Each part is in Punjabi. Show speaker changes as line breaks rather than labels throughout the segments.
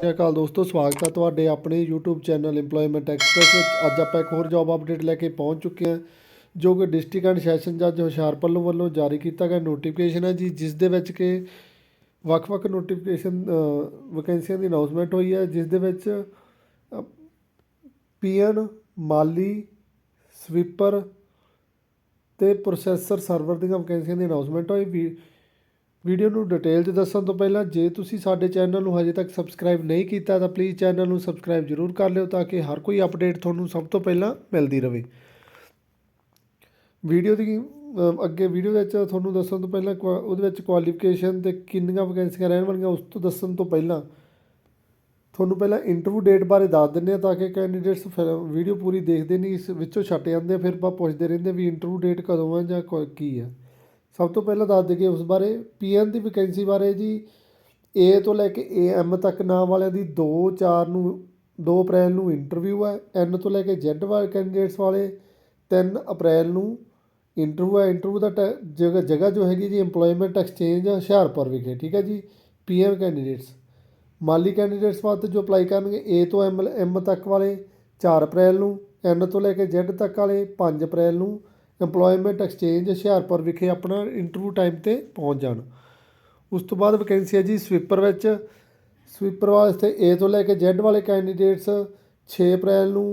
ਸਤਿ ਅਕਾਲ ਦੋਸਤੋ, ਸਵਾਗਤ ਹੈ ਤੁਹਾਡੇ ਆਪਣੇ YouTube ਚੈਨਲ EMPLOYMENT ਐਕਸਪ੍ਰੈਸ ਵਿੱਚ। ਅੱਜ ਆਪਾਂ ਇੱਕ ਹੋਰ ਜੌਬ ਅਪਡੇਟ ਲੈ ਕੇ ਪਹੁੰਚ ਚੁੱਕੇ ਹਾਂ, ਜੋ ਕਿ ਡਿਸਟ੍ਰਿਕਟ ਐਂਡ ਸੈਸ਼ਨ ਜੱਜ ਹੁਸ਼ਿਆਰਪੁਰ ਵੱਲੋਂ ਜਾਰੀ ਕੀਤਾ ਗਿਆ ਨੋਟੀਫਿਕੇਸ਼ਨ ਹੈ ਜੀ, ਜਿਸ ਦੇ ਵਿੱਚ ਕਿ ਵੱਖ-ਵੱਖ ਨੋਟੀਫਿਕੇਸ਼ਨ ਵੈਕੈਂਸੀਆਂ ਦੀ ਅਨਾਉਂਸਮੈਂਟ ਹੋਈ ਹੈ, ਜਿਸ ਦੇ ਵਿੱਚ ਪੀਐਨ, ਮਾਲੀ ਸਵੀਪਰ ਤੇ ਪ੍ਰੋਸੈਸਰ ਸਰਵਰ ਦੀਆਂ ਵੈਕੈਂਸੀਆਂ ਦੀ ਅਨਾਉਂਸਮੈਂਟ ਹੋਈ। ਵੀ ਵੀਡੀਓ ਨੂੰ ਡਿਟੇਲ 'ਚ ਦੱਸਣ ਤੋਂ ਪਹਿਲਾਂ ਜੇ ਤੁਸੀਂ ਸਾਡੇ ਚੈਨਲ ਨੂੰ ਹਜੇ ਤੱਕ ਸਬਸਕ੍ਰਾਈਬ ਨਹੀਂ ਕੀਤਾ ਤਾਂ ਪਲੀਜ਼ ਚੈਨਲ ਨੂੰ ਸਬਸਕ੍ਰਾਈਬ ਜ਼ਰੂਰ ਕਰ ਲਿਓ ਤਾਂ ਕਿ ਹਰ ਕੋਈ ਅਪਡੇਟ ਤੁਹਾਨੂੰ ਸਭ ਤੋਂ ਪਹਿਲਾਂ ਮਿਲਦੀ ਰਹੇ ਵੀਡੀਓ ਦੀ ਅੱਗੇ ਵੀਡੀਓ ਵਿੱਚ ਤੁਹਾਨੂੰ ਦੱਸਣ ਤੋਂ ਪਹਿਲਾਂ ਕੁਆ- ਉਹਦੇ ਵਿੱਚ ਕੁਆਲੀਫਿਕੇਸ਼ਨ ਤੇ ਕਿੰਨੀਆਂ ਵੈਕੈਂਸੀਆਂ ਰਹਿਣ ਵਾਲੀਆਂ ਉਸ ਤੋਂ ਦੱਸਣ ਤੋਂ ਪਹਿਲਾਂ ਤੁਹਾਨੂੰ ਪਹਿਲਾਂ ਇੰਟਰਵਿਊ ਡੇਟ ਬਾਰੇ ਦੱਸ ਦਿੰਦੇ ਆ ਤਾਂ ਕਿ ਕੈਂਡੀਡੇਟਸ ਫਿਰ ਵੀਡੀਓ ਪੂਰੀ ਦੇਖਦੇ ਨਹੀਂ, ਇਸ ਵਿੱਚੋਂ ਛੱਟ ਜਾਂਦੇ ਫਿਰ ਆਪਾਂ ਪੁੱਛਦੇ ਰਹਿੰਦੇ ਵੀ ਇੰਟਰਵਿਊ ਡੇਟ ਕਦੋਂ ਆ ਜਾਂ ਕੋ- ਕੀ ਆ। ਸਭ ਤੋਂ ਪਹਿਲਾਂ ਦੱਸ ਦਈਏ ਉਸ ਬਾਰੇ, ਪੀਐਨ ਦੀ ਵੈਕੈਂਸੀ ਬਾਰੇ ਜੀ ਏ ਤੋਂ ਲੈ ਕੇ ਏ ਐਮ ਤੱਕ ਨਾਮ ਵਾਲਿਆਂ ਦੀ 2 4 ਨੂੰ 2 ਅਪ੍ਰੈਲ ਨੂੰ ਇੰਟਰਵਿਊ ਹੈ ਐਨ ਤੋਂ ਲੈ ਕੇ ਜ਼ੈਡ ਵਾਲੇ ਕੈਂਡੀਡੇਟਸ ਵਾਲੇ 3 ਅਪ੍ਰੈਲ ਨੂੰ ਇੰਟਰਵਿਊ ਹੈ। ਇੰਟਰਵਿਊ ਦਾ ਟੈ- ਜਗ੍ਹਾ ਜਗ੍ਹਾ ਜੋ ਹੈਗੀ ਜੀ, EMPLOYMENT ਐਕਸਚੇਂਜ ਹੁਸ਼ਿਆਰਪੁਰ ਵਿਖੇ, ਠੀਕ ਹੈ ਜੀ, ਪੀਐਮ ਕੈਂਡੀਡੇਟਸ ਮਾਲੀ ਕੈਂਡੀਡੇਟਸ ਵਾਸਤੇ ਜੋ ਅਪਲਾਈ ਕਰਨਗੇ ਏ ਤੋਂ ਐਮ ਐਮ ਤੱਕ ਵਾਲੇ 4 ਅਪ੍ਰੈਲ ਨੂੰ ਐਨ ਤੋਂ ਲੈ ਕੇ ਜ਼ੈਡ ਤੱਕ ਵਾਲੇ 5 ਅਪ੍ਰੈਲ ਨੂੰ ਇੰਪਲੋਇਮੈਂਟ ਐਕਸਚੇਂਜ ਹੁਸ਼ਿਆਰਪੁਰ ਵਿਖੇ ਆਪਣਾ ਇੰਟਰਵਿਊ ਟਾਈਮ ਤੇ ਪਹੁੰਚ ਜਾਣ। ਉਸ ਤੋਂ ਬਾਅਦ ਵੈਕੈਂਸੀ ਹੈ ਜੀ ਸਵੀਪਰ ਵਿੱਚ। ਸਵੀਪਰ ਵਾਸਤੇ ਏ ਤੋਂ ਲੈ ਕੇ ਜ਼ੈਡ ਵਾਲੇ ਕੈਂਡੀਡੇਟਸ 6 ਅਪ੍ਰੈਲ ਨੂੰ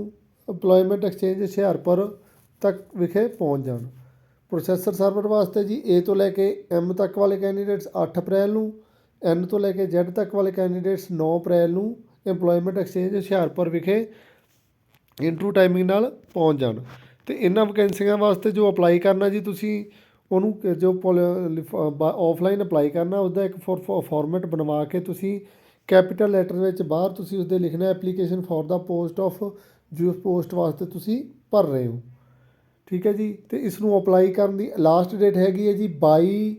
EMPLOYMENT ਐਕਸਚੇਂਜ ਹੁਸ਼ਿਆਰਪੁਰ ਤੱਕ ਵਿਖੇ ਪਹੁੰਚ ਜਾਣ। ਪ੍ਰੋਸੈਸਰ ਸਰਵਰ ਵਾਸਤੇ ਜੀ ਏ ਤੋਂ ਲੈ ਕੇ ਐਮ ਤੱਕ ਵਾਲੇ ਕੈਂਡੀਡੇਟਸ 8 ਅਪ੍ਰੈਲ ਨੂੰ ਐਨ ਤੋਂ ਲੈ ਕੇ ਜ਼ੈਡ ਤੱਕ ਵਾਲੇ ਕੈਂਡੀਡੇਟਸ 9 ਅਪ੍ਰੈਲ ਨੂੰ EMPLOYMENT ਐਕਸਚੇਂਜ ਹੁਸ਼ਿਆਰਪੁਰ ਵਿਖੇ ਇੰਟਰਵਿਊ ਟਾਈਮਿੰਗ ਨਾਲ ਪਹੁੰਚ ਜਾਣ। ਤੇ ਇਹਨਾਂ ਵੈਕੈਂਸੀਆਂ ਵਾਸਤੇ ਜੋ ਅਪਲਾਈ ਕਰਨਾ ਜੀ, ਤੁਸੀਂ ਉਹਨੂੰ ਕ- ਜੋ ਆਫਲਾਈਨ ਅਪਲਾਈ ਕਰਨਾ, ਉਹਦਾ ਇੱਕ ਫਾਰਮੈਟ ਬਣਵਾ ਕੇ ਤੁਸੀਂ ਕੈਪੀਟਲ ਲੈਟਰ ਵਿੱਚ ਬਾਹਰ ਤੁਸੀਂ ਉਸਦੇ ਲਿਖਣਾ ਐਪਲੀਕੇਸ਼ਨ ਫॉर ਦਾ ਪੋਸਟ ਆਫ ਜਿਸ ਪੋਸਟ ਵਾਸਤੇ ਤੁਸੀਂ ਭਰ ਰਹੇ ਹੋ। ਠੀਕ ਹੈ ਜੀ? ਤੇ ਇਸ ਨੂੰ ਅਪਲਾਈ ਕਰਨ ਦੀ ਲਾਸਟ ਡੇਟ ਹੈਗੀ ਹੈ ਜੀ 22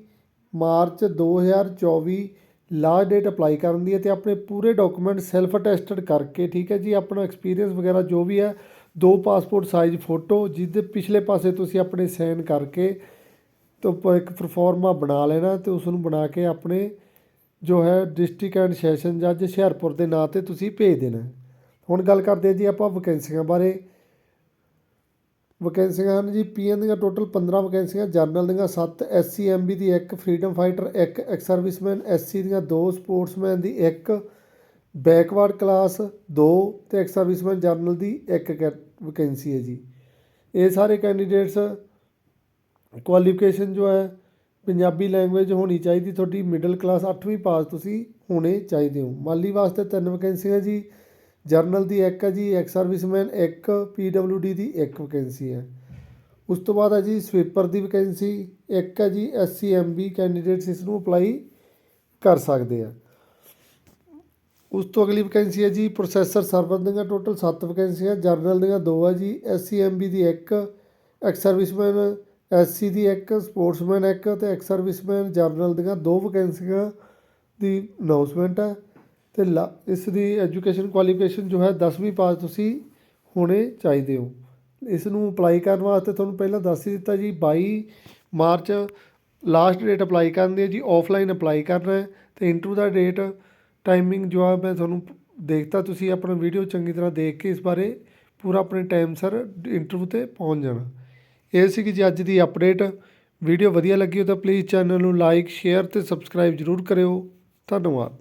ਮਾਰਚ 2024 ਲਾਸਟ ਡੇਟ ਅਪਲਾਈ ਕਰਨ ਦੀ ਹੈ ਤੇ ਆਪਣੇ ਪੂਰੇ ਡਾਕੂਮੈਂਟ ਸੈਲਫ ਅਟੈਸਟਡ ਕਰਕੇ, ਠੀਕ ਹੈ ਜੀ? ਆਪਣਾ ਐਕਸਪੀਰੀਅੰਸ ਵਗੈਰਾ ਜੋ ਵੀ ਹੈ ਦੋ ਪਾਸਪੋਰਟ ਸਾਈਜ਼ ਫੋਟੋ ਜਿਹਦੇ ਪਿਛਲੇ ਪਾਸੇ ਤੁਸੀਂ ਆਪਣੇ ਸਾਈਨ ਕਰਕੇ ਤੋਂ ਇੱਕ ਪਰਫਾਰਮਾ ਬਣਾ ਲੈਣਾ ਤੇ ਉਸ ਨੂੰ ਬਣਾ ਕੇ ਆਪਣੇ ਜੋ ਹੈ ਡਿਸਟ੍ਰਿਕਟ ਐਂਡ ਸੈਸ਼ਨ ਜੱਜ ਹਿਆਰਪੁਰ ਦੇ ਨਾਂ ਤੇ ਤੁਸੀਂ ਭੇਜ ਦੇਣਾ। ਹੁਣ ਗੱਲ ਕਰਦੇ ਜੀ ਆਪਾਂ ਵੈਕੈਂਸੀਆਂ ਬਾਰੇ। ਵੈਕੈਂਸੀਆਂ ਹਨ ਜੀ ਪੀਐਨ ਦੀਆਂ ਟੋਟਲ 15 ਵੈਕੈਂਸੀਆਂ ਜਰਨਲ ਦੀਆਂ 7 ਐਸਸੀ ਐਮਬੀ ਦੀ ਇੱਕ ਫਰੀडम ਫਾਈਟਰ ਇੱਕ ਐਕਸ ਸਰਵਿਸਮੈਨ ਐਸਸੀ ਦੀਆਂ ਦੋ ਸਪੋਰਟਸਮੈਨ ਦੀ ਇੱਕ ਬੈਕਵਰਡ ਕਲਾਸ ਦੋ ਤੇ ਐਕਸ ਸਰਵਿਸਮੈਨ ਜਰਨਲ ਦੀ 1 ਵੈਕੈਂਸੀ ਹੈ ਜੀ। ਇਹ ਸਾਰੇ ਕੈਂਡੀਡੇਟਸ ਕੁਆਲੀਫਿਕੇਸ਼ਨ ਜੋ ਹੈ, ਪੰਜਾਬੀ ਲੈਂਗੁਏਜ ਹੋਣੀ ਚਾਹੀਦੀ, ਤੁਹਾਡੀ ਮਿਡਲ ਕਲਾਸ 8ਵੀਂ ਪਾਸ ਤੁਸੀਂ ਹੋਣੇ ਚਾਹੀਦੇ ਹੋ। ਮਾਲੀ ਵਾਸਤੇ ਤਿੰਨ ਵੈਕੈਂਸੀਆਂ ਜੀ, ਜਰਨਲ ਦੀ ਇੱਕ ਹੈ ਜੀ ਐਕਸ ਸਰਵਿਸਮੈਨ ਇੱਕ ਪੀ ਡਬਲਿਊ ਡੀ ਦੀ ਇੱਕ ਵੈਕੈਂਸੀ ਹੈ। ਉਸ ਤੋਂ ਬਾਅਦ ਹੈ ਜੀ ਸਵੀਪਰ ਦੀ ਵੈਕੈਂਸੀ ਇੱਕ ਹੈ ਜੀ ਐਸਸੀਐਮਬੀ ਕੈਂਡੀਡੇਟਸ ਇਸ ਨੂੰ ਅਪਲਾਈ ਕਰ ਸਕਦੇ ਆ। ਉਸ ਤੋਂ ਅਗਲੀ ਵੈਕੈਂਸੀ ਹੈ ਜੀ ਪ੍ਰੋਸੈਸਰ ਸਰਵਰ ਦੀਆਂ ਟੋਟਲ 7 ਵੈਕੈਂਸੀਆਂ ਜਰਨਲ ਦੀਆਂ 2 ਹੈ ਜੀ ਐਸਸੀਐਮਬੀ ਦੀ ਇੱਕ ਐਕਸ ਸਰਵਿਸਮੈਨ ਐਸਸੀ ਦੀ ਇੱਕ ਸਪੋਰਟਸਮੈਨ ਇੱਕ ਤੇ ਐਕਸ ਸਰਵਿਸਮੈਨ ਜਰਨਲ ਦੀਆਂ ਦੋ ਵੈਕੈਂਸੀਆਂ ਦੀ ਅਨਾਉਂਸਮੈਂਟ ਹੈ ਤੇ ਲਾ- ਇਸ ਦੀ ਐਜੂਕੇਸ਼ਨ ਕੁਆਲੀਫਿਕੇਸ਼ਨ ਜੋ ਹੈ 10ਵੀਂ ਪਾਸ ਤੁਸੀਂ ਹੋਣੇ ਚਾਹੀਦੇ ਹੋ। ਇਸ ਨੂੰ ਅਪਲਾਈ ਕਰਨ ਵਾਸਤੇ ਤੁਹਾਨੂੰ ਪਹਿਲਾਂ ਦੱਸ ਹੀ ਦਿੱਤਾ ਜੀ 22 ਮਾਰਚ ਲਾਸਟ ਡੇਟ ਅਪਲਾਈ ਕਰਨ ਦੀ ਹੈ ਜੀ ਆਫਲਾਈਨ ਅਪਲਾਈ ਕਰਨਾ ਹੈ ਤੇ ਇੰਟਰਵਿਊ ਦਾ ਡੇਟ ਟਾਈਮਿੰਗ ਜੋ ਆ ਮੈਂ ਤੁਹਾਨੂੰ ਦੇਖਤਾ, ਤੁਸੀਂ ਆਪਣਾ ਵੀਡੀਓ ਚੰਗੀ ਤਰ੍ਹਾਂ ਦੇਖ ਕੇ ਇਸ ਬਾਰੇ ਪੂਰਾ ਆਪਣੇ ਟਾਈਮ ਸਰ ਇੰਟਰਵਿਊ ਤੇ ਪਹੁੰਚ ਜਾਣਾ। ਇਹ ਸੀ ਜੀ ਅੱਜ ਦੀ ਅਪਡੇਟ ਵੀਡੀਓ ਵਧੀਆ ਲੱਗੀ ਤਾਂ ਪਲੀਜ਼ ਚੈਨਲ ਨੂੰ ਲਾਈਕ ਸ਼ੇਅਰ ਤੇ ਸਬਸਕ੍ਰਾਈਬ ਜ਼ਰੂਰ ਕਰਿਓ। ਧੰਨਵਾਦ।